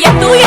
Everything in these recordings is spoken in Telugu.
ya tú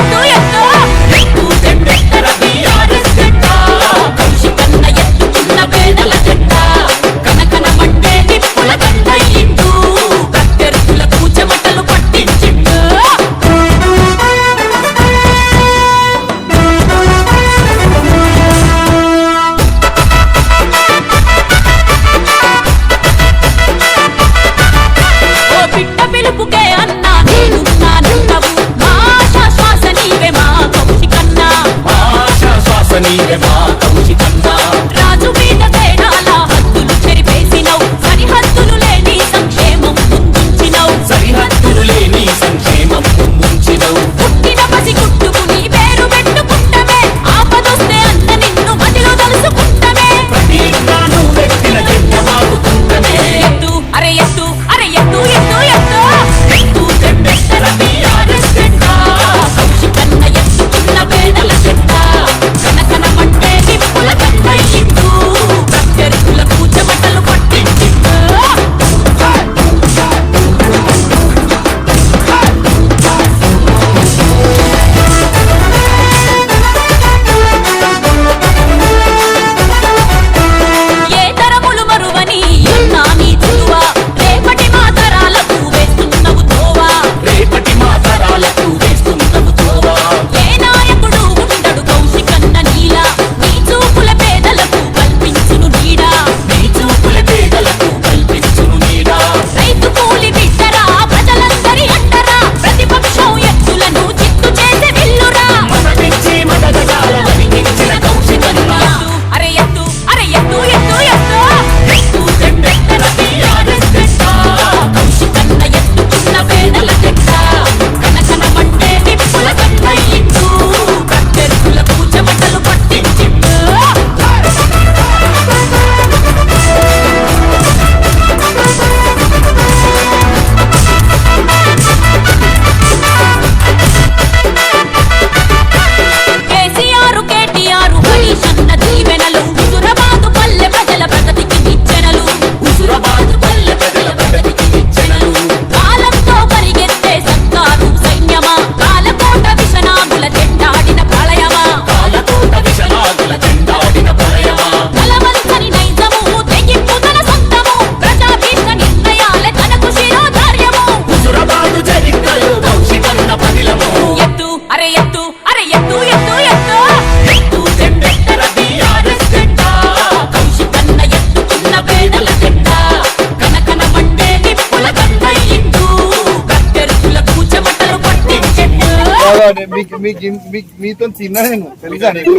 మీకు మీకు మీకు- మీతో తిన్నా నేను తెలుసా నీకు?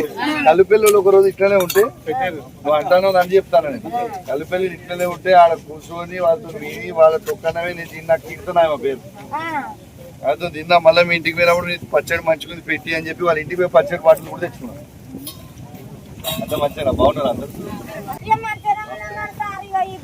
కల్లుపల్లిలో ఒక రోజు ఇట్లనే ఉంటే నువ్వు అంటాను అని చెప్తాను నేను. కల్లుపల్లి ఇట్లనే ఉంటే ఆడ కూర్చొని వాళ్ళతో మీని వాళ్ళ తొక్కనవే నేను తిన్నా కీర్తన మా పేరు. అదో తిన్నా మళ్ళీ మీ ఇంటికి పోయినప్పుడు నీకు పచ్చడి మంచుకుని పెట్టి అని చెప్పి వాళ్ళ ఇంటికి పోయి పచ్చడి బాటలు కూడా తెచ్చుకున్నాను. అంత మంచిగా బాగున్నారు అందరు?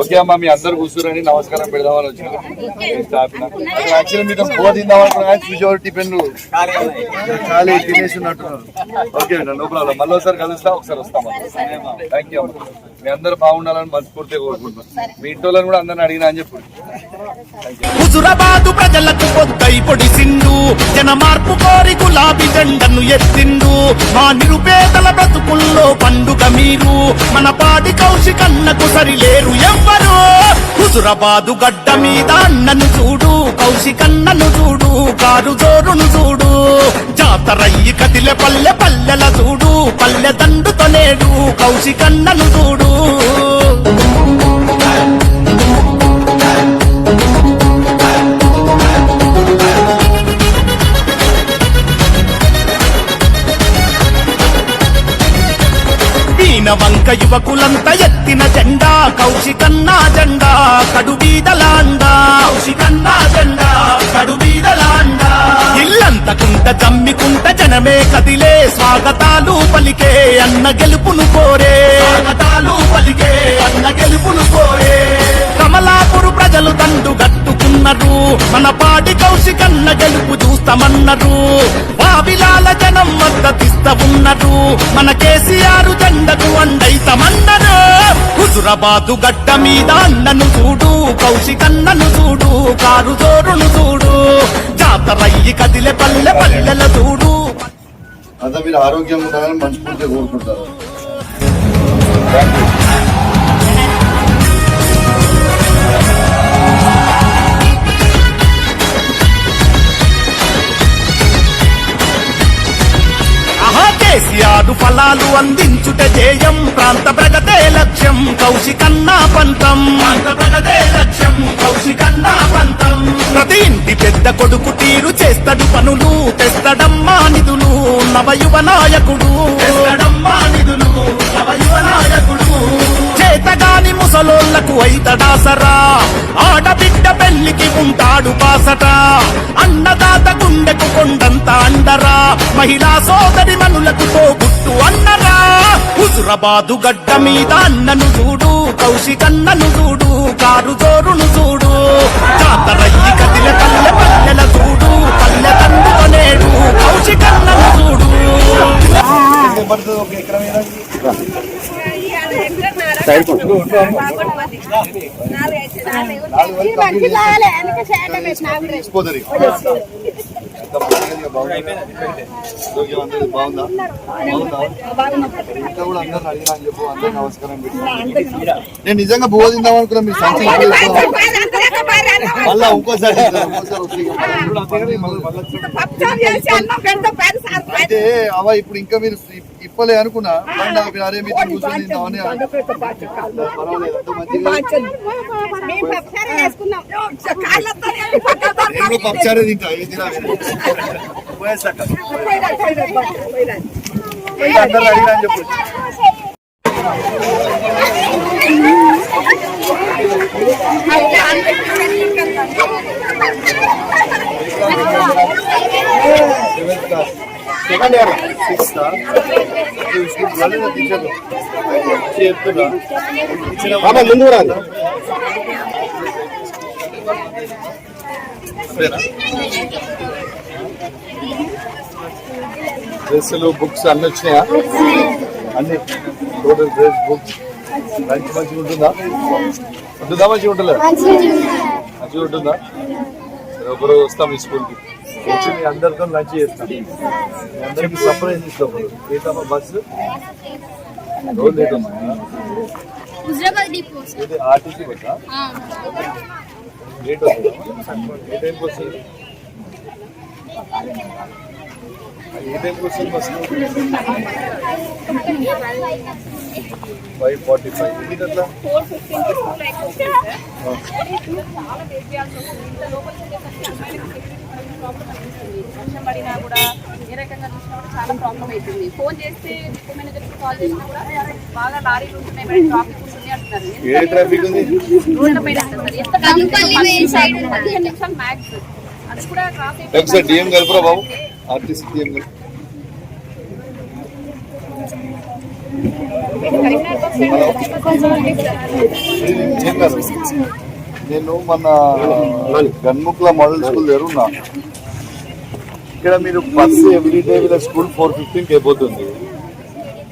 ఓకే అమ్మా మీ అందరు కూర్చోరండి. నమస్కారం పెడదామని వచ్చాను. యాక్చువల్లీ మీతో బో తిందాం అనుకున్నా చూసేవారు టిఫిన్ ఖాళీ తినేసి ఉన్నట్టున్నారు. Okay no problem. మళ్ళీ ఒకసారి కలుస్తా ఒకసారి వస్తాం థ్యాంక్ యూ అమ్మా. మీ అందరు బాగుండాలని మనస్ఫూర్తిగా కోరుకుంటున్నాం. మీ ఇంట్లో కూడా అందరిని అడిగినా అని చెప్పు. హుజురాబాదు ప్రజలకు పొద్దై పొడిసిండు జన మార్పు కోరి గులాబీ జెండను ఎత్తిండు. మా నిరుపేదల బ్రతుకుల్లో పండుగ మీరు మన పాటి కౌశికన్నకు సరిలేరు ఎవ్వరు? హుజురాబాదు గడ్డ మీద అన్నను చూడు కౌశికన్నను చూడు కారు జోరును చూడు. జాతరయ్యి కదిలే పల్లె పల్లెల చూడు పల్లె దండుతో లేడు కౌశికన్నను చూడు. ఈయన వంక యువకులంతా ఎత్తిన జెండా కౌశికన్నా జెండా కడుబీదలాండా కౌశికన్నా జెండా కడుబీదలాండా ఇల్లంత కుంట జమ్మికుంట జనమే కదిలే స్వాగతాలు పలికే అన్న గెలుపును కోరే. స్వాగతాలు పలికే అన్న గెలుపును కోరే. కమలాపురు ప్రజలు దండు చూస్తామన్నారు. మన పాడి కౌశికన్న గెలుపు చూస్తామన్నారు. బావిలాల జనం మద్దతిస్తా ఉన్నారు. మన కేసీఆర్ జెండకు అండైతమన్నారు. హుజురాబాదు గడ్డ మీద అన్నను చూడు కౌశికన్నను చూడు కారు జోరును చూడు. జాతరయ్యి కదిలే పల్లె పల్లెల చూడు. అంతా మీరు ఆరోగ్యంగా ఉండాలని మనస్ఫూర్తిగా కోరుకుంటారు. ఫలాలు అందించుట జేయం ప్రాంత ప్రగతే లక్ష్యం కౌశికన్నా పంతం. ప్రాంత ప్రగతే లక్ష్యం కౌశికన్నా పంతం. ప్రతి ఇంటి పెద్ద కొడుకు తీరు చేస్తాడు పనులు తెస్తడమ్మా నిధులు నవయువ నాయకుడు. తెస్తడమ్మా నిధులు నవయువ నాయకుడు. చేతగాని ముసలోళ్ళకు అయితడాసరా. ఆడబిడ్డ పెళ్ళికి ఉంటాడు బాసట. అన్నదాత గుండెకు కొండంత అండరా మహిళా సోదరి మనులకు పోగుట్టు అన్నరా. హుజురబాదు గడ్డ మీద అన్నను చూడు కౌశికన్నను చూడు కారు జోరును చూడు. జాతరయ్యి కదిల పల్లె పల్లెల చూడు పల్లె తండ్రితో నేడు కౌశికన్నను చూడు. బాగుందా ఆరోగ్యం అందరిది బాగుందా బాగుందా ఇంకా కూడా అందరిని అడిగినా అని చెప్పు అందరు నమస్కారం పెట్టి నేను నిజంగా బోధిందాం అనుకున్నా మీరు సంచి మళ్ళా ఇంకోసారి అయితే అవ ఇప్పుడు ఇంకా మీరు ఇప్పలే అనుకున్నా బండి అరే మీతో కూర్చొని నేను కూడా పప్పుచారే తింటా ఏం తినా పోయేసాక. అందరు అడిగినా అని చెప్పు seventh class second year sixth చెప్తున్నా ముందు రాదు డ్రెస్సులు బుక్స్ అన్ని వచ్చినాయా? అన్ని. టోటల్ డ్రెస్ బుక్స్ లంచ్ మంచిగా ఉంటుందా? ఉంటుందా మంచిగా ఉంటుందా? మంచిగా ఉంటుందా? ఒకరోజు వస్తాం ఈ స్కూల్కి. వచ్చి మీ అందరితో లంచ్ చేస్తాం. మీ అందరికి సర్ప్రైజ్ ఇస్తాం. ఏంటమ్మా బస్సు రోజు లేట్ వస్తుందా హుజరాబాద్ డిపో. ఇది ఆర్టీసీ బస్సా? లేట్ వస్తుందా? ఏ టైంకి వస్తుంది? ఏ టైంకి వస్తుంది బస్సు ఫైవ్ ఫార్టీ ఫైవ్. ఇది అట్లా ప్రాబ్లం అనిపిస్తుంది. వర్షం పడినా కూడా ఏ రకంగా చూసినా కూడా చాలా ప్రాబ్లం అవుతుంది. ఫోన్ చేస్తే డిపో మేనేజర్కి కాల్ చేసినా కూడా బాగా లారీలు ఉంటున్నాయి మేడం ట్రాఫిక్ ఉంటుంది అంటున్నారు. ఏ ట్రాఫిక్ ఉంది? రోడ్ల పైన ఉంటుంది. ఎంత. పదిహేను నిమిషాలు మ్యాక్స్ అది కూడా ట్రాఫిక్ ఒకసారి డిఎం కలుపురా బాబు. ఆర్టీసీ డిఎం కలుపు కరీంనగర్ బస్ స్టాండ్ నేను మన గన్ముక్ల మోడల్ స్కూల్ దగ్గర ఉన్నా. ఇక్కడ మీరు బస్సు ఎవ్రీడే స్కూల్ ఫోర్ ఫిఫ్టీన్కి అయిపోతుంది.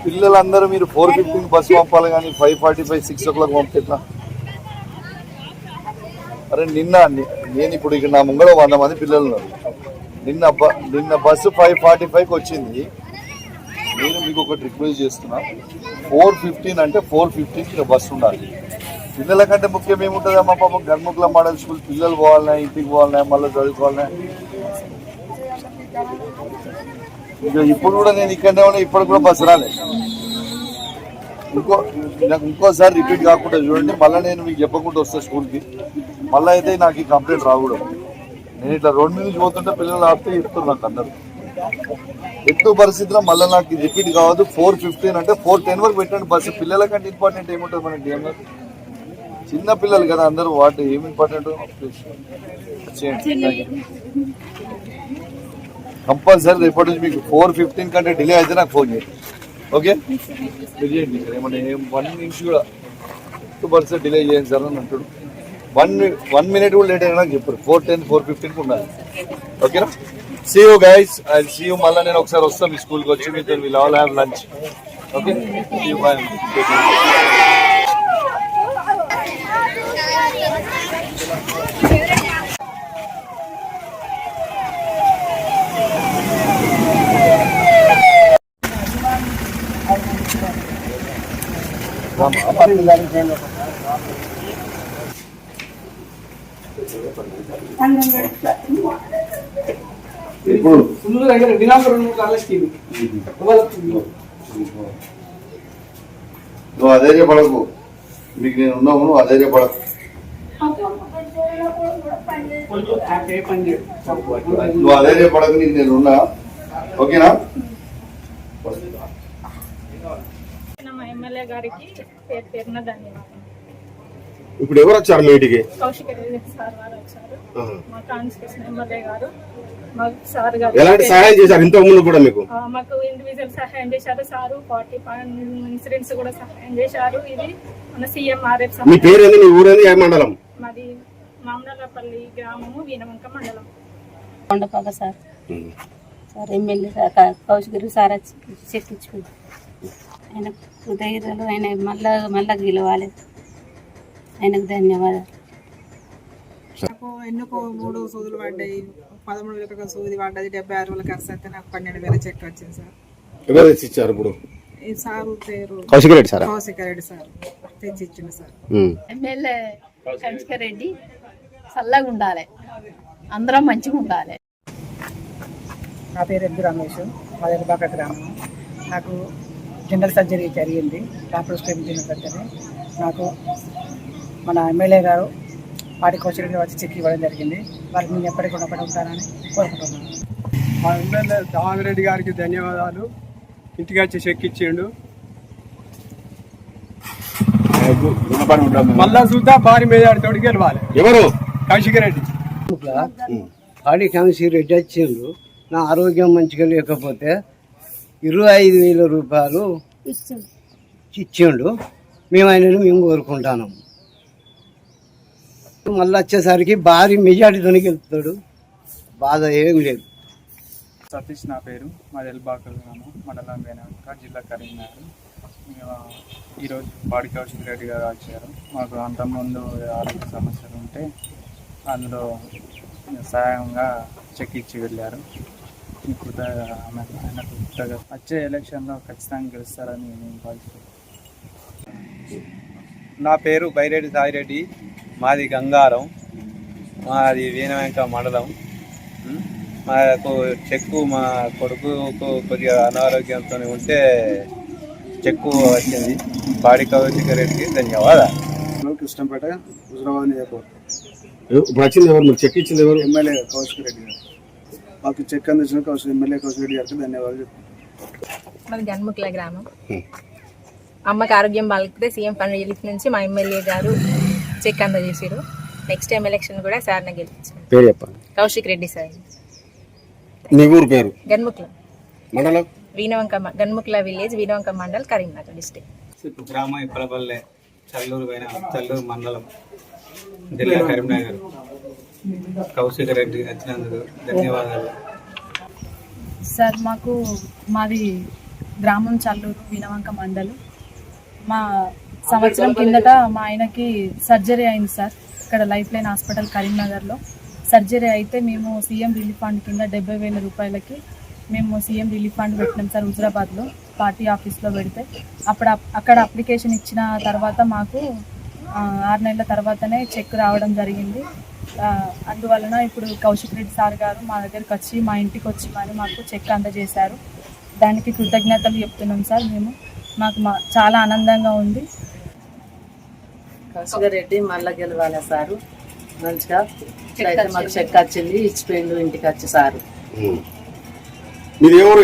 పిల్లలందరూ మీరు ఫోర్ ఫిఫ్టీన్ బస్సు పంపాలి కానీ five forty five six o'clock పంపితే అరే నిన్న నేను ఇప్పుడు ఇక్కడ నా ముంగడ వంద మంది పిల్లలు ఉన్నారు. నిన్న బ- నిన్న బస్సు ఫైవ్ ఫార్టీ ఫైవ్కి వచ్చింది. నేను మీకు ఒకటి రిక్వెస్ట్ చేస్తున్నా. ఫోర్ ఫిఫ్టీన్ అంటే ఫోర్ ఫిఫ్టీన్కి బస్సు ఉండాలి. పిల్లల కంటే ముఖ్యం ఏముంటుంది పాపం? గన్ముక్ల మోడల్ స్కూల్ పిల్లలు పోవాలన్నా ఇంటికి పోవాలన్నా మళ్ళీ చదువుకోవాలన్నా. ఇంకా ఇప్పుడు కూడా నేను ఇక్కడనే ఉన్నా ఇప్పుడు కూడా బస్సు రాలేదు. ఇంకో నాకు ఇంకోసారి రిపీట్ కాకుండా చూడండి మళ్ళీ నేను మీకు చెప్పకుండా వస్తా స్కూల్కి. మళ్ళీ అయితే నాకు ఈ కంప్లైంట్ రాకూడదు. నేను ఇట్లా రోడ్ మీద నుంచి పోతుంటే పిల్లలు ఆపితే చెప్తున్నారు నాకు అందరు. ఎత్తు పరిస్థితిలో మళ్ళీ నాకు రిపీట్ కావద్దు. ఫోర్ ఫిఫ్టీన్ అంటే ఫోర్ టెన్ వరకు పెట్టండి బస్సు. పిల్లల కంటే ఇంపార్టెంట్ ఏముంటుంది మన డిఎం చిన్న పిల్లలు కదా అందరూ వాటి ఏమి ఇంపార్టెంట్ కంపల్సరీ రేపటి నుంచి మీకు ఫోర్ ఫిఫ్టీన్ కంటే డిలే అయితే నాకు ఫోన్ చేయండి. ఓకే మీరు చేయండి. ఇక్కడ ఏమన్నా ఏం వన్ నిమిషం కూడా టూ పర్సెంట్ డిలే చేయండి సార్ అని అంటాడు. వన్ వన్ మినిట్ కూడా లేట్ అయినా చెప్పారు. ఫోర్ టెన్ ఫోర్ ఫిఫ్టీన్కి ఉండాలి. ఓకేనా see you guys I see you మళ్ళీ నేను ఒకసారి వస్తాను మీ స్కూల్కి వచ్చి మీతో will all have lunch okay see you bye ఇప్పుడు ముందు దగ్గర దినాంక రెండు మూడు నువ్వు మీకు నేను ఉన్నావు నువ్వు అధైర్య పడకు పని చేయడు నువ్వు అధైర్య పడకు నీకు నేను ఉన్నా. ఓకేనా మా ఎమ్మెల్యే గారికి పేరు పేరున ధన్యవాదాలు. ఇప్పుడు ఎవరు వచ్చారు మీ ఇంటికి? కౌశిక సార్ వారు వచ్చారు. మా కాన్స్టిట్యూషన్ ఎమ్మెల్యే గారు మా సార్ గారు. ఎలాంటి సహాయం చేశారు ఇంతకు ముందు కూడా మీకు? మాకు ఇండివిజువల్ సహాయం చేశారు సారు ఫార్టీ ఇన్సూరెన్స్ కూడా సహాయం చేశారు. ఇది మన సీఎం ఆర్ఎఫ్ మీ పేరు ఏంది మీ ఊరేంది? ఏ మండలం? మాది మామనల్లపల్లి గ్రామము వీనవంక మండలం. Kondapaka sir. Sir MLA sir కా- కౌశిక్ గారు సార్ వచ్చి చెక్కించుకుంది ఆయన కృతజ్ఞతలు ఆయన మళ్ళా మళ్ళా గెలవాలి. ఆయనకు ధన్యవాదాలు. నాకు ఎన్నుకో మూడు సూదులు పడ్డాయి. పదమూడు వేలకు సూది పడ్డది. డెబ్బై ఆరు వేల ఖర్చు అయితే నాకు పన్నెండు వేల చెక్ వచ్చింది సార్. ఎవరు తెచ్చి ఇచ్చారు ఇప్పుడు? ఈ సారు పేరు కౌశిక్ రెడ్డి సార్? కౌశిక రెడ్డి సార్. తెచ్చి ఇచ్చింది సార్. ఎమ్మెల్యే కౌశిక రెడ్డి చల్లగా ఉండాలి. అందరం మంచిగా ఉండాలి. నా పేరు ఎద్దు రమేష్. మాది ఎల్బాక గ్రామం. నాకు జనరల్ సర్జరీ జరిగింది లాప్రోస్కోపీ జనరల్ సర్జరీ. నాకు మన ఎమ్మెల్యే గారు వాటి రెడ్డి వచ్చి చెక్ ఇవ్వడం జరిగింది. వారికి నేను ఎప్పటికీ రుణపడి ఉంటానని కోరుకుంటున్నాను. మా ఎమ్మెల్యే దామిరెడ్డి గారికి ధన్యవాదాలు. ఇంటికి వచ్చి చెక్ ఇచ్చిండు. మళ్ళా చూద్దా భారీ మేజాడితోటి గెలవాలి. ఎవరు? కౌశిక రెడ్డి. పాడి క్యాన్సర్ రెడ్డి వచ్చిండు. నా ఆరోగ్యం మంచిగా లేకపోతే ఇరవై ఐదు వేల రూపాయలు ఇచ్చిండు. మేము ఆయనను మేము కోరుకుంటాను మళ్ళీ వచ్చేసరికి భారీ మెజార్టీతో గెలుపుతాడు. బాధ ఏం లేదు. సతీష్ నా పేరు. మాది ఎల్బాక గ్రామం మండలం వేనాక జిల్లా కరీంనగర్. మేము ఈరోజు పాడి కౌశిక్ రెడ్డి గారు వచ్చారు మాకు అంతకుముందు ఆరోగ్య సమస్యలు ఉంటే అందులో సహాయంగా చెక్ ఇచ్చి వెళ్ళారు. ఈ కృత ఆమె- ఆయనకు కృతజ్ఞత. వచ్చే ఎలక్షన్లో ఖచ్చితంగా గెలుస్తారని నేను భావిస్తున్నాను. నా పేరు బైరెడ్డి సాయిరెడ్డి. మాది గంగారం. మాది వీణవెంక మండలం? మాకు చెక్కు మా కొడుకు కొద్దిగా అనారోగ్యంతో ఉంటే చెక్కు వచ్చింది. బాడీ కౌశిక రెడ్డికి ధన్యవాదాలు. కృష్ణంపేట హుజరాబాద్ నియోజకవర్గం. ఇప్పుడు వచ్చింది ఎవరు? చెక్ ఇచ్చింది ఎవరు? ఎమ్మెల్యే కౌశిక్ రెడ్డి గారు. మాకు చెక్ అందించిన కౌశిక్ ఎమ్మెల్యే కౌశిక్ రెడ్డి గారికి ధన్యవాదాలు మాది గన్ముక్ల గ్రామం. అమ్మకి ఆరోగ్యం బాగాలేకపోతే సీఎం ఫండ్ రిలీఫ్ నుంచి మా ఎమ్మెల్యే గారు చెక్ అందజేసారు నెక్స్ట్ టైం ఎలక్షన్ కూడా సార్ని గెలిపించారు పేరు చెప్పండి. కౌశిక్ రెడ్డి సార్. మీ ఊరు పేరు? గన్ముక్ల మండలం? వీణవంక మ- గన్ముక్ల విలేజ్ వీణవంక మండల్ కరీంనగర్ డిస్టిక్ గ్రామం ఇప్పలపల్లె చల్లూరు పైన చల్లూరు మండలం జిల్లా కరీంనగర్. కౌశిక రెడ్డి వచ్చినందుకు ధన్యవాదాలు. సార్ మాకు మాది గ్రామం చల్లూరు వినవంక మండలం. మా సంవత్సరం కిందట మా ఆయనకి సర్జరీ అయింది సార్ ఇక్కడ లైఫ్ లైన్ హాస్పిటల్ కరీంనగర్లో. సర్జరీ అయితే మేము సీఎం రిలీఫ్ ఫండ్ కింద డెబ్బై వేల రూపాయలకి మేము సీఎం రిలీఫ్ ఫండ్ పెట్టినాం సార్ హుజరాబాద్లో పార్టీ ఆఫీస్లో పెడితే. అప్పుడు అక్కడ అప్లికేషన్ ఇచ్చిన తర్వాత మాకు ఆరు నెలల తర్వాతనే చెక్ రావడం జరిగింది. అందువలన ఇప్పుడు కౌశిక్ రెడ్డి సార్ గారు మా దగ్గరికి వచ్చి మా ఇంటికి వచ్చి మరి మాకు చెక్ అందజేశారు. దానికి కృతజ్ఞతలు చెప్తున్నాం సార్ మేము. మాకు మా చాలా ఆనందంగా ఉంది. కౌశిక రెడ్డి మళ్ళా గెలవాలి సారు? మంచిగా అయితే మాకు చెక్ వచ్చింది ఇచ్చిపోయిండు ఇంటికి వచ్చి సారు.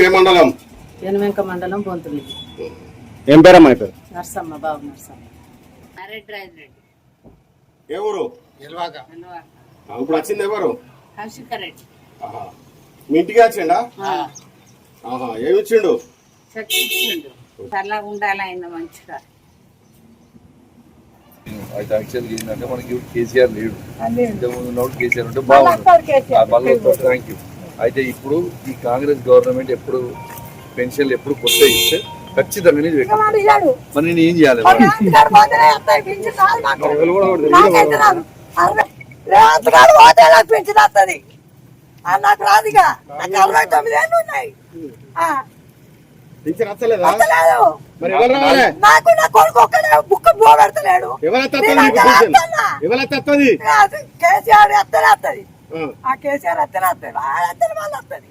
ఏ మండలం? మండలం పొంతులు ఏం పేరమ్మా పేరు? నర్సమ్మ బాబు నర్సమ్మ. ఏ ఊరు? ఆ, ఇప్పుడు వచ్చింది ఎవరు. మీ ఇంటికి వచ్చిండా? ఆహా ఏమి ఇచ్చిండు? చెక్ ఇచ్చిండు. చల్లగా ఉండాలి ఆయన మంచిగా. అయితే యాక్చువల్గా ఏంటంటే మనకి ఇప్పుడు కేసీఆర్ లేడు. ఇంతకుముందు ఉన్నప్పుడు కేసీఆర్ ఉంటే బాగుంది థ్యాంక్ యూ. అయితే ఇప్పుడు ఈ కాంగ్రెస్ గవర్నమెంట్ ఎప్పుడు పెన్షన్లు ఎప్పుడు కొత్త ఇస్తే ఖచ్చితంగా మరి నేను ఏం చేయాలి? రేవంత్ గారు పోతే నాకు పెంచిన వస్తుంది. నాకు రాదుగా. నాకు అరవై తొమ్మిది ఏళ్ళు ఉన్నాయి. నాకు నా కొడుకు ఒక్కడే బుక్ అది కేసీఆర్ ఎత్తనే వస్తుంది. ఆ. కేసీఆర్ ఎత్తనే వస్తుంది. వాళ్ళు వస్తుంది.